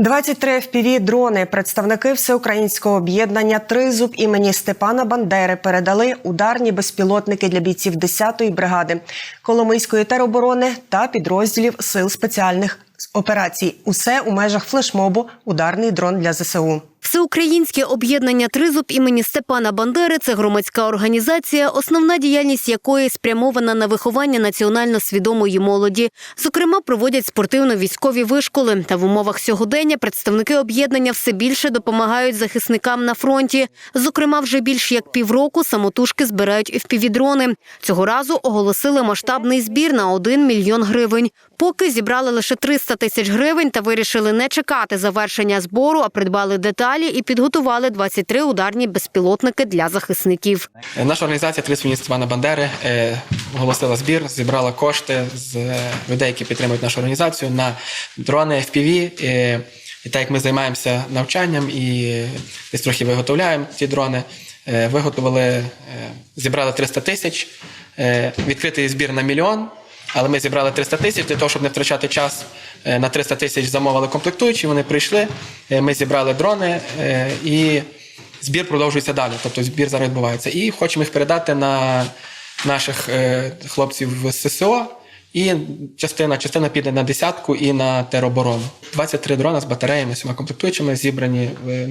23 fpv дрони представники всеукраїнського об'єднання Тризуб імені Степана Бандери передали ударні безпілотники для бійців 10-ї бригади Коломийської тероборони та підрозділів сил спеціальних операцій. Усе у межах флешмобу ударний дрон для ЗСУ. Всеукраїнське об'єднання Тризуб імені Степана Бандери це громадська організація, основна діяльність якої спрямована на виховання національно свідомої молоді. Зокрема, проводять спортивно-військові вишколи. Та в умовах сьогодення представники об'єднання все більше допомагають захисникам на фронті. Зокрема, вже більш як півроку самотужки збирають впівдрони. Цього разу оголосили масштабний збір на 1 мільйон гривень. Поки зібрали лише 300 тисяч гривень та вирішили не чекати завершення збору, а придбали деталі і підготували 23 ударні безпілотники для захисників. Е, Наша організація «Тридцять мені Степана Бандери е, оголосила збір, зібрала кошти з людей, які підтримують нашу організацію на дрони FPV. Е, І так як ми займаємося навчанням і десь трохи виготовляємо ці дрони, виготовили, зібрали 300 тисяч, відкритий збір на мільйон. Але ми зібрали 300 тисяч для того, щоб не втрачати час. е, На 300 тисяч замовили комплектуючі, вони прийшли. е, Ми зібрали дрони е, і збір продовжується далі. Тобто збір зараз відбувається. І хочемо їх передати на наших хлопців з ССО. І частина, частина піде на десятку і на тероборону. 23 дрона з батареями, всіма комплектуючими зібрані в,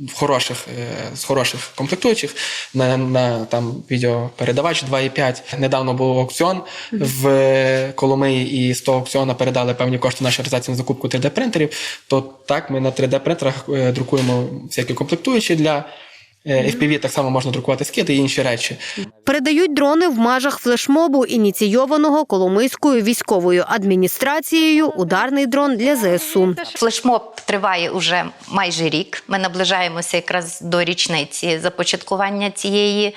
в хороших, е, з хороших комплектуючих на, на там відеопередавач 2,5. Недавно був аукціон в е, Коломиї, і з того аукціону передали певні кошти нашій організації на закупку 3D-принтерів. То так ми на 3D-принтерах е, друкуємо всякі комплектуючі для FPV, так само можна друкувати скити і інші речі. Передають дрони в межах флешмобу, ініційованого Коломийською військовою адміністрацією. Ударний дрон для ЗСУ. Флешмоб триває уже майже рік. Ми наближаємося якраз до річниці започаткування цієї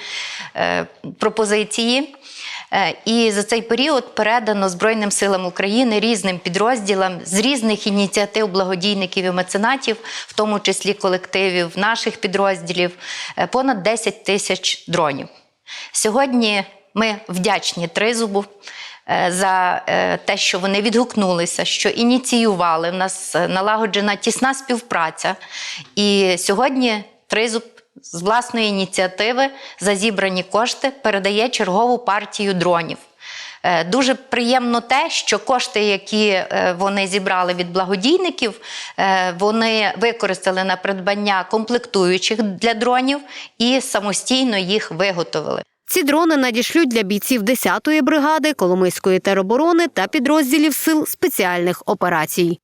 е, пропозиції. Е, І за цей період передано Збройним силам України різним підрозділам з різних ініціатив благодійників і меценатів, в тому числі колективів наших підрозділів, е, понад 10 тисяч дронів. Сьогодні ми вдячні Тризубу е, за те, що вони відгукнулися, що ініціювали. У нас налагоджена тісна співпраця. І сьогодні Тризуб з власної ініціативи за зібрані кошти передає чергову партію дронів. Е, Дуже приємно те, що кошти, які е, вони зібрали від благодійників, е, вони використали на придбання комплектуючих для дронів і самостійно їх виготовили. Ці дрони надішлють для бійців 10-ї бригади Коломийської тероборони та підрозділів сил спеціальних операцій.